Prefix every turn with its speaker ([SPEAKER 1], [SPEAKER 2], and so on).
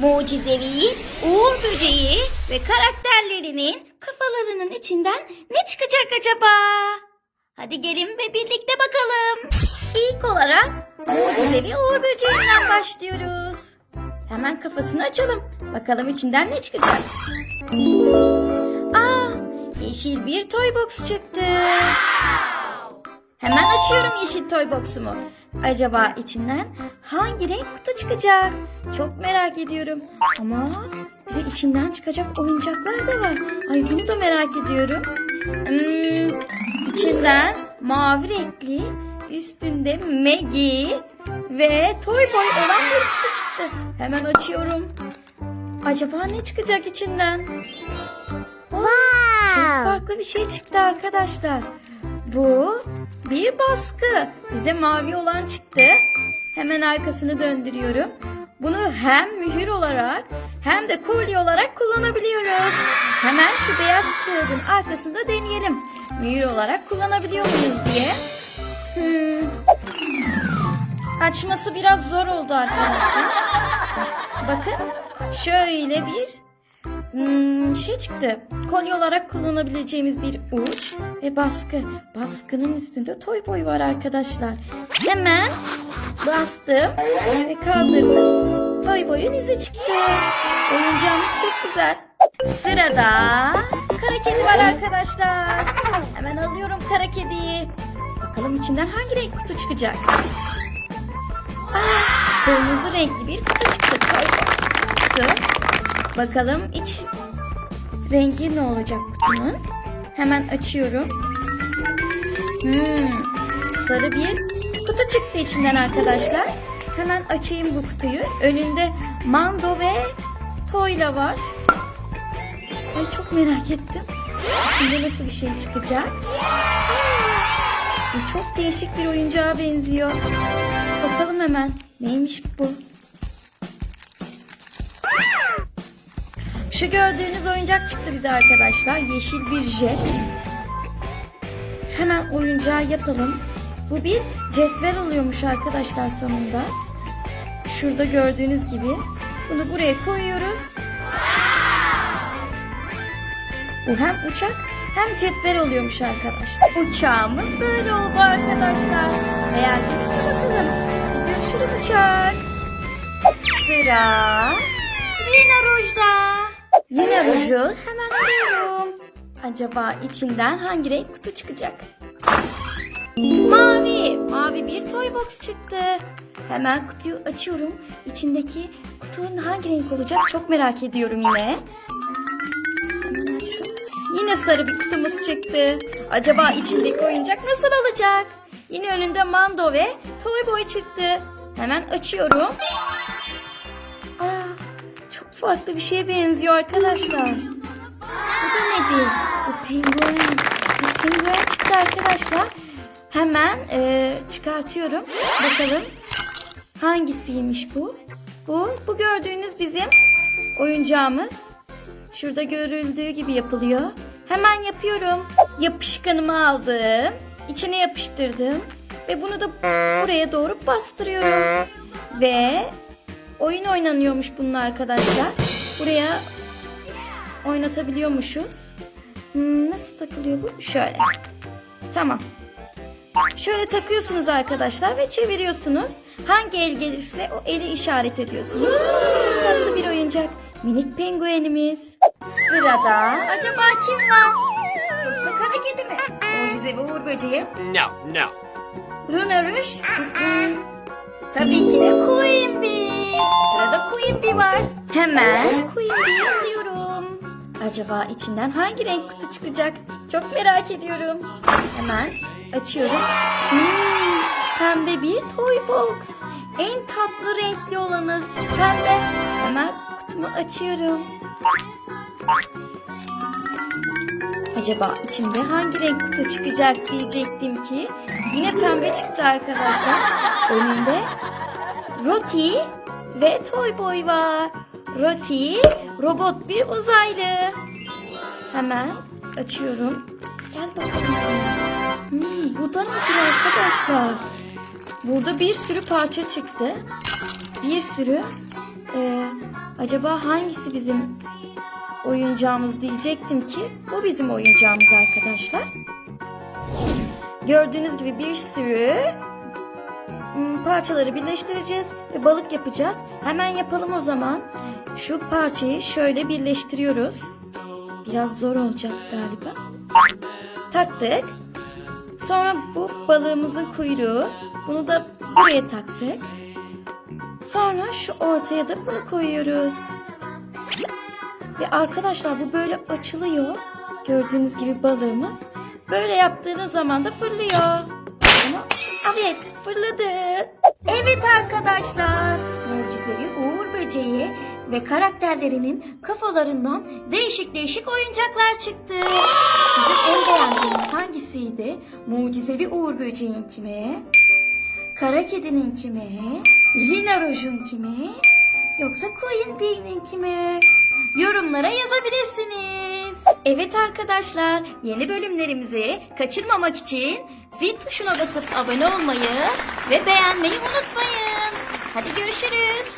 [SPEAKER 1] mucizevi Uğur Böceği ve karakterlerinin kafalarının içinden ne çıkacak acaba? Hadi gelin ve birlikte bakalım. İlk olarak mucizevi Uğur Böceği'nden başlıyoruz. Hemen kafasını açalım. Bakalım içinden ne çıkacak. Aa, yeşil bir toy box çıktı. Hemen açıyorum yeşil toy box'umu. Acaba içinden hangi renk kutu çıkacak? Çok merak ediyorum. Ama bir de içinden çıkacak oyuncaklar da var. Ay bunu da merak ediyorum. Hmm, içinden mavi renkli, üstünde Maggie ve Toy Boy olan bir kutu çıktı. Hemen açıyorum. Acaba ne çıkacak içinden? Çok farklı bir şey çıktı arkadaşlar. Bu bir baskı. Bize mavi olan çıktı. Hemen arkasını döndürüyorum. Bunu hem mühür olarak hem de kolye olarak kullanabiliyoruz. Hemen şu beyaz kağıdın arkasında deneyelim. Mühür olarak kullanabiliyor muyuz diye. Hmm. Açması biraz zor oldu arkadaşlar. Bakın şöyle bir Hmm, şey çıktı. Kolye olarak kullanabileceğimiz bir uç ve baskı. Baskının üstünde toy boy var arkadaşlar. Hemen bastım ve kaldırdım. Toy boyun izi çıktı. Oyuncağımız çok güzel. Sırada kara kedi var arkadaşlar. Hemen alıyorum kara kediyi. Bakalım içinden hangi renk kutu çıkacak? Aa, kırmızı renkli bir kutu çıktı. Toy box. Bakalım iç rengi ne olacak kutunun? Hemen açıyorum. Hmm, sarı bir kutu çıktı içinden arkadaşlar. Hemen açayım bu kutuyu. Önünde mando ve toyla var. Ay çok merak ettim. Şimdi nasıl bir şey çıkacak? Bu çok değişik bir oyuncağa benziyor. Bakalım hemen. Neymiş bu? Şu gördüğünüz oyuncak çıktı bize arkadaşlar. Yeşil bir jet. Hemen oyuncağı yapalım. Bu bir cetvel oluyormuş arkadaşlar sonunda. Şurada gördüğünüz gibi. Bunu buraya koyuyoruz. Bu hem uçak hem cetvel oluyormuş arkadaşlar. Uçağımız böyle oldu arkadaşlar. Beğendiniz mi bakalım? Görüşürüz uçak. Sıra Rina Ruj'da. Rina Ruj'u hemen arıyorum. Acaba içinden hangi renk kutu çıkacak? Mavi. Mavi bir toy box çıktı. Hemen kutuyu açıyorum. İçindeki kutunun hangi renk olacak çok merak ediyorum yine. Hemen açtım. Yine sarı bir kutumuz çıktı. Acaba içindeki oyuncak nasıl olacak? Yine önünde Mando ve Toy Boy çıktı. Hemen açıyorum. Farklı bir şeye benziyor arkadaşlar. Bu da nedir? Bu penguen. Bir penguen çıktı arkadaşlar. Hemen e, çıkartıyorum. Bakalım hangisiymiş bu? Bu, bu gördüğünüz bizim oyuncağımız. Şurada görüldüğü gibi yapılıyor. Hemen yapıyorum. Yapışkanımı aldım. İçine yapıştırdım. Ve bunu da buraya doğru bastırıyorum. Ve oyun oynanıyormuş bununla arkadaşlar. Buraya oynatabiliyormuşuz. Hmm, nasıl takılıyor bu? Şöyle. Tamam. Şöyle takıyorsunuz arkadaşlar ve çeviriyorsunuz. Hangi el gelirse o eli işaret ediyorsunuz. Çok tatlı bir oyuncak. Minik penguenimiz. Sırada acaba kim var? Yoksa kara kedi mi? Mucizevi Uğur Böceği.
[SPEAKER 2] No, no.
[SPEAKER 1] Runaruş. Tabii ki de Queen Hemen Bee'yi alıyorum. Acaba içinden hangi renk kutu çıkacak? Çok merak ediyorum. Hemen açıyorum. Hmm, pembe bir toy box. En tatlı renkli olanı. Pembe. Hemen kutumu açıyorum. Acaba içinde hangi renk kutu çıkacak diyecektim ki. Yine pembe çıktı arkadaşlar. Önünde Roti ve Toy Boy var. Roti robot bir uzaylı. Hemen açıyorum. Gel bakalım. Hmm, bu da nedir arkadaşlar? Burada bir sürü parça çıktı. Bir sürü e, Acaba hangisi bizim oyuncağımız diyecektim ki bu bizim oyuncağımız arkadaşlar. Gördüğünüz gibi bir sürü parçaları birleştireceğiz ve balık yapacağız. Hemen yapalım o zaman. Şu parçayı şöyle birleştiriyoruz. Biraz zor olacak galiba. Taktık. Sonra bu balığımızın kuyruğu. Bunu da buraya taktık. Sonra şu ortaya da bunu koyuyoruz. Ve arkadaşlar bu böyle açılıyor. Gördüğünüz gibi balığımız. Böyle yaptığınız zaman da fırlıyor. Ama evet fırladı. Evet arkadaşlar. Mucizevi Uğur Böceği ve karakterlerinin kafalarından değişik değişik oyuncaklar çıktı. Sizin en beğendiğiniz hangisiydi? Mucizevi Uğur Böceğin mi? Kara kedinin kimi? Rina Rouge'un kimi? Yoksa Queen Bee'nin mi? Yorumlara yazabilirsiniz. Evet arkadaşlar, yeni bölümlerimizi kaçırmamak için Zil tuşuna basıp abone olmayı ve beğenmeyi unutmayın. Hadi görüşürüz.